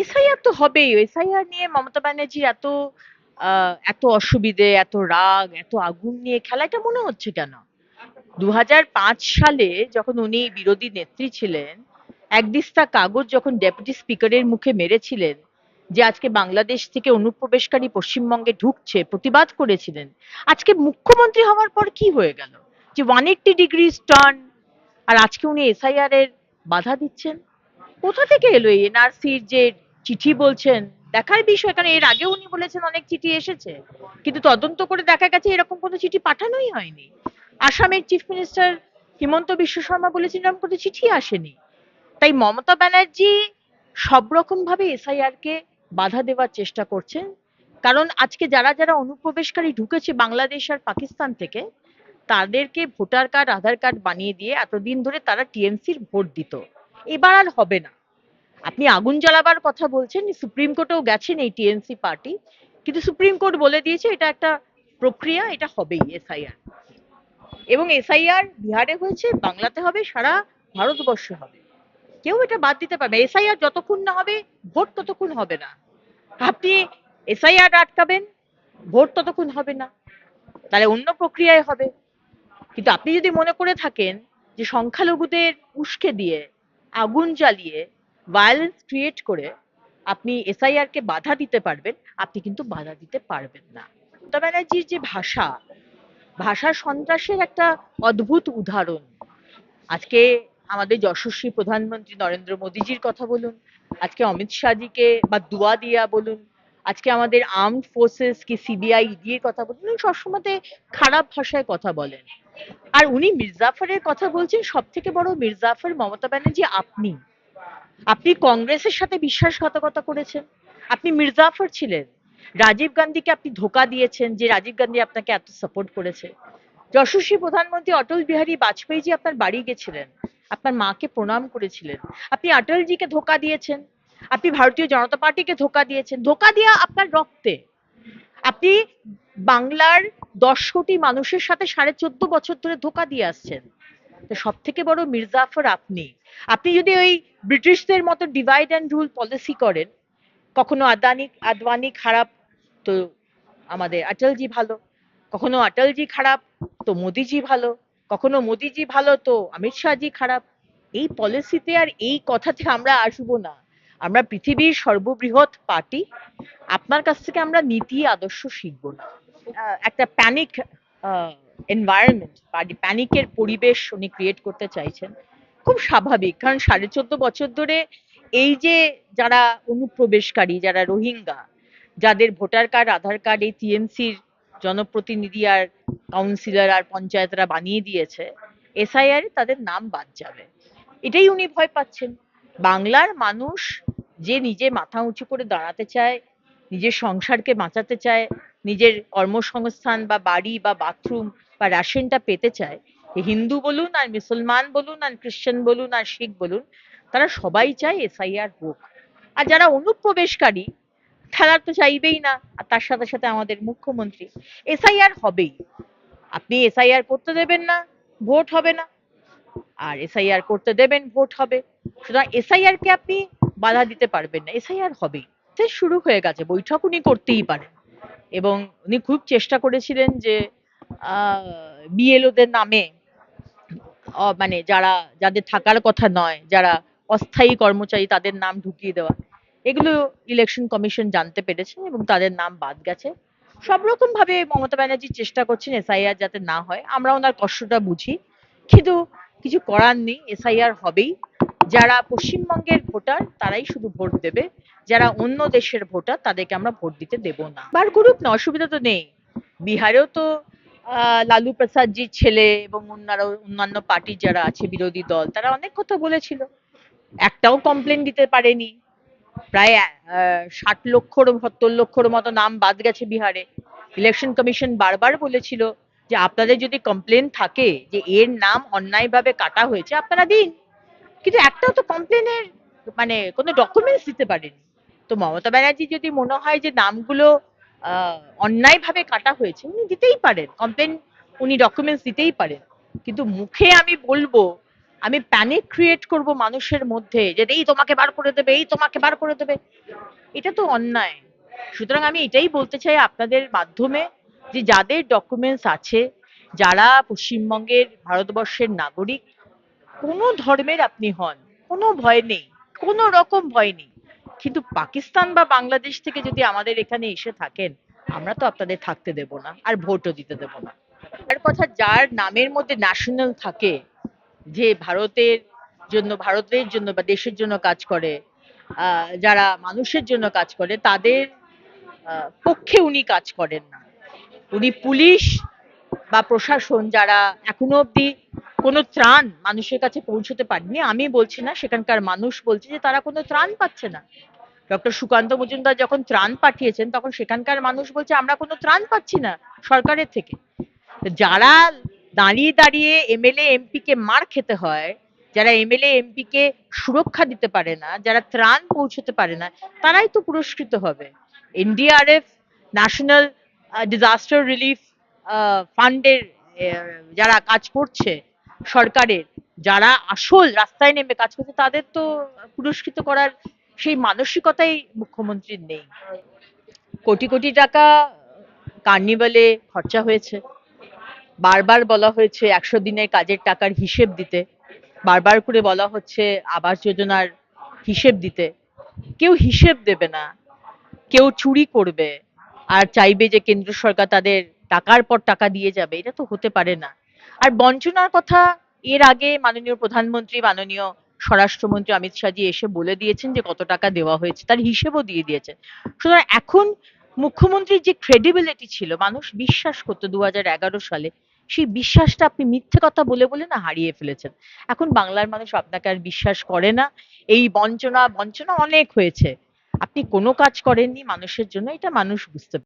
SIR তো হবেই। SIR নিয়ে মমতা ব্যানার্জির এত এত অসুবিধে, এত রাগ, এত আগুন নিয়ে খেলাটা মনে হচ্ছে কেন? দুহাজার পাঁচ সালে যখন উনি বিরোধী নেত্রী ছিলেন, একদিস্তা কাগজ যখন ডেপুটি স্পিকারের মুখে মেরেছিলেন, যে আজকে বাংলাদেশ থেকে অনুপ্রবেশকারী পশ্চিমবঙ্গে ঢুকছে, প্রতিবাদ করেছিলেন, আজকে মুখ্যমন্ত্রী হওয়ার পর কি হয়ে গেল? যে ওয়ান এইট্টি ডিগ্রি টার্ন আর আজকে উনি এসআইআর এর বাধা দিচ্ছেন? কোথা থেকে এলো এনআরসির যে চিঠি বলছেন, দেখার বিষয়, কারণ এর আগে উনি বলেছেন অনেক চিঠি এসেছে, কিন্তু তদন্ত করে দেখা গেছে এরকম কোনো চিঠি পাঠানোই হয়নি। আসামের চিফ মিনিস্টার হিমন্ত বিশ্ব শর্মা বলেছেন এরকম কোনো চিঠি আসেনি। তাই মমতা ব্যানার্জি সব রকম ভাবে এসআইআর কে বাধা দেওয়ার চেষ্টা করছেন, কারণ আজকে যারা যারা অনুপ্রবেশকারী ঢুকেছে বাংলাদেশ আর পাকিস্তান থেকে, তাদেরকে ভোটার কার্ড, আধার কার্ড বানিয়ে দিয়ে এতদিন ধরে তারা টিএমসির ভোট দিত। এবার আর হবে না। আপনি আগুন জ্বালাবার কথা বলছেন, সুপ্রিম কোর্টেও গেছেন এই টিএমসি পার্টি, কিন্তু সুপ্রিম কোর্ট বলে দিয়েছে এটা একটা প্রক্রিয়া, এটা হবেই এসআইআর। এবং এসআইআর বিহারে হয়েছে, বাংলাতে হবে, সারা ভারতবর্ষে হবে। কেউ এটা বাদ দিতে পারবে এসআইআর যতক্ষণ না হবে, ভোট ততক্ষণ হবে না। আপনি এসআইআর আটকাবেন, ভোট ততক্ষণ হবে না। তাহলে অন্য প্রক্রিয়ায় হবে। কিন্তু আপনি যদি মনে করে থাকেন যে সংখ্যালঘুদের উস্কে দিয়ে আগুন জ্বালিয়ে ভায়োলেন্স ক্রিয়েট করে আপনি এসআইআর কে বাধা দিতে পারবেন, আপনি কিন্তু বাধা দিতে পারবেন না। মমতা ব্যানার্জির যে ভাষা ভাষা সন্ত্রাসের একটা অদ্ভুত উদাহরণ। আজকে আমাদের যশস্বী প্রধানমন্ত্রী নরেন্দ্র মোদীজির কথা বলুন, আজকে অমিত শাহজিকে বা দুয়া দিয়া বলুন, আজকে আমাদের আর্মড ফোর্সেস কি সিবিআই ইডির কথা বলুন, উনি সবসময় খারাপ ভাষায় কথা বলেন। আর উনি মির্জাফরের কথা বলছেন সব থেকে বড় মির্জাফর মমতা ব্যানার্জি আপনি। আপনি কংগ্রেসের সাথে বিশ্বাসঘাতকতা করেছেন। আপনি মির্জাফর ছিলেন। রাজীব গান্ধীকে আপনি ধোকা দিয়েছেন যে রাজীব গান্ধী আপনাকে এত সাপোর্ট করেছে। যশস্বী প্রধানমন্ত্রী অটল বিহারী বাজপেয়ীজি আপনার বাড়ি গেছিলেন। আপনার মাকে প্রণাম করেছিলেন। আপনি অটলজিকে ধোকা দিয়েছেন। আপনি ভারতীয় জনতা পার্টিকে ধোকা দিয়েছেন। ধোকা দিয়া আপনার রক্তে। আপনি বাংলার দশ কোটি মানুষের সাথে সাড়ে চোদ্দ বছর ধরে ধোকা দিয়ে আসছেন। সব থেকে বড় মির্জাফর আপনি? আপনি যদি ওই ব্রিটিশদের মতো ডিভাইড অ্যান্ড রুল পলিসি করেন, কখনো আদানি আদবানি খারাপ তো আমাদের অটলজি ভালো, কখনো অটলজি খারাপ তো মোদিজি ভালো, কখনো মোদিজি ভালো তো অমিত শাহজি খারাপ। এই পলিসিতে আর এই কথাতে আমরা আসব না। আমরা পৃথিবীর সর্ববৃহৎ পার্টি, আপনার কাছ থেকে আমরা নীতি, আদর্শ শিখব না। একটা প্যানিক এনভায়রনমেন্ট বা প্যানিকের পরিবেশ উনি ক্রিয়েট করতে চাইছেন, খুব স্বাভাবিক। কারণ সাড়ে চোদ্দ বছর ধরে এই যে যারা অনুপ্রবেশকারী, যারা রোহিঙ্গা, যাদের ভোটার কার্ড, আধার কার্ড এই টিএমসির জনপ্রতিনিধি আর কাউন্সিলর আর পঞ্চায়েতরা বানিয়ে দিয়েছে এসআইআর তাদের নাম বাদ যাবে। এটাই উনি ভয় পাচ্ছেন। বাংলার মানুষ যে নিজে মাথা উঁচু করে দাঁড়াতে চায়, নিজের সংসারকে বাঁচাতে চায় নিজের কর্মসংস্থান বা বাড়ি বা বাথরুম বা রেশনটা পেতে চায় হিন্দু বলুন আর মুসলমান বলুন আর খ্রিস্টান বলুন আর শিখ বলুন, তারা সবাই চায় এসআইআর হোক। আর যারা অনুপ্রবেশকারী, তারা তো চাইবেই না। আর তার সাথে সাথে আমাদের মুখ্যমন্ত্রী এসআইআর হবেই। আপনি এসআইআর করতে দেবেন না, ভোট হবে না। আর এসআইআর করতে দেবেন, ভোট হবে। সুতরাং এসআইআর কে আপনি বাধা দিতে পারবেন না এসআইআর হবেই। সে শুরু হয়ে গেছে, বৈঠক উনি করতেই পারেন। এবং উনি খুব চেষ্টা করেছিলেন যে বিএলওদের নামে মানে যারা, যাদের থাকার কথা নয়, যারা অস্থায়ী কর্মচারী তাদের নাম ঢুকিয়ে দেওয়া। এগুলো ইলেকশন কমিশন জানতে পেরেছেন এবং তাদের নাম বাদ গেছে। সব রকম ভাবে মমতা ব্যানার্জি চেষ্টা করছেন এসআইআর যাতে না হয়। আমরা ওনার কষ্টটা বুঝি। কিন্তু কিছু করার নেই, এসআইআর হবেই। যারা পশ্চিমবঙ্গের ভোটার, তারাই শুধু ভোট দেবে। যারা অন্য দেশের ভোটার, তাদেরকে আমরা ভোট দিতে দেব না। বার করুক না, অসুবিধা তো নেই। বিহারেও তো লালু প্রসাদজির ছেলে এবং অন্যান্য অন্যান্য পার্টির যারা আছে, বিরোধী দল, তারা অনেক কথা বলেছিল। একটাও কমপ্লেন দিতে পারেনি। প্রায় ষাট লক্ষর, সত্তর লক্ষর মতো নাম বাদ গেছে বিহারে। ইলেকশন কমিশন বারবার বলেছিল যে আপনাদের যদি কমপ্লেন থাকে যে এর নাম অন্যায়ভাবে কাটা হয়েছে, আপনারা দিন। কিন্তু একটাও তো কমপ্লেনের মানে কোনো ডকুমেন্টস দিতে পারেনি। তো মমতা ব্যানার্জি যদি মনে হয় যে নামগুলো অন্যায়ভাবে কাটা হয়েছে, উনি দিতেই পারেন। কমপ্লেন, উনি ডকুমেন্টস দিতেই পারেন। কিন্তু মুখে আমি বলব, আমি প্যানিক ক্রিয়েট করব মানুষের মধ্যে যে এই তোমাকে বার করে দেবে, এই তোমাকে বার করে দেবে। এটা তো অন্যায়। সুতরাং আমি এটাই বলতে চাই আপনাদের মাধ্যমে যে যাদের ডকুমেন্টস আছে, যারা পশ্চিমবঙ্গের ভারতবর্ষের নাগরিক, কোনো ধর্মের আপনি হন, কোনো ভয় নেই, কোনো রকম ভয় নেই। কিন্তু পাকিস্তান বা বাংলাদেশ থেকে যদি আমাদের এখানে এসে থাকেন, আমরা তো আপনাদের থাকতে দেব না আর ভোটও দিতে দেব না। আর কথা যার নামের মধ্যে ন্যাশনাল থাকে, যে ভারতের জন্য ভারতের জন্য বা দেশের জন্য কাজ করে যারা মানুষের জন্য কাজ করে, তাদের পক্ষে উনি কাজ করেন না। উনি পুলিশ বা প্রশাসন যারা এখনও অবধি কোনো ত্রাণ মানুষের কাছে পৌঁছতে পারেনি। আমি বলছি না, সেখানকার মানুষ বলছে যে তারা কোনো ত্রাণ পাচ্ছে না। ডক্টর সুকান্ত মজুমদার যখন ত্রাণ পাঠিয়েছেন, তখন সেখানকার মানুষ বলছে, আমরা কোনো ত্রাণ পাচ্ছি না সরকারের থেকে। যারা দাঁড়িয়ে দাঁড়িয়ে এমএলএ এমপি কে মার খেতে হয়, যারা এমএলএ এমপি কে সুরক্ষা দিতে পারে না, যারা ত্রাণ পৌঁছতে পারে না, তারাই তো পুরস্কৃত হবে। এনডিআরএফ, ন্যাশনাল ডিজাস্টার রিলিফ ফান্ডের যারা কাজ করছে সরকারের। যারা আসল রাস্তায় নেমে কাজ করছে, তাদের তো পুরস্কৃত করার সেই মানসিকতাই মুখ্যমন্ত্রীর নেই। কোটি কোটি টাকা কার্নিভালে খরচা হয়েছে। বারবার বলা হয়েছে একশো দিনের কাজের টাকার হিসেব দিতে। বারবার করে বলা হচ্ছে আবাস যোজনার হিসেব দিতে। কেউ হিসেব দেবে না। কেউ চুরি করবে। আর চাইবে যে কেন্দ্র সরকার তাদের টাকার পর টাকা দিয়ে যাবে, এটা তো হতে পারে না। আর বঞ্চনার কথা এর আগে মাননীয় প্রধানমন্ত্রী, মাননীয় স্বরাষ্ট্রমন্ত্রী অমিত শাহজি এসে বলে দিয়েছেন যে কত টাকা দেওয়া হয়েছে, তার হিসেবও দিয়ে দিয়েছেন সুতরাং এখন মুখ্যমন্ত্রীর যে ক্রেডিবিলিটি ছিল, মানুষ বিশ্বাস করতো দু সালে, সেই বিশ্বাসটা আপনি মিথ্যে কথা বলে বলে না হারিয়ে ফেলেছেন। এখন বাংলার মানুষ আপনাকে আর বিশ্বাস করে না। এই বঞ্চনা বঞ্চনা অনেক হয়েছে। আপনি কোনো কাজ করেননি মানুষের জন্য, এটা মানুষ বুঝতে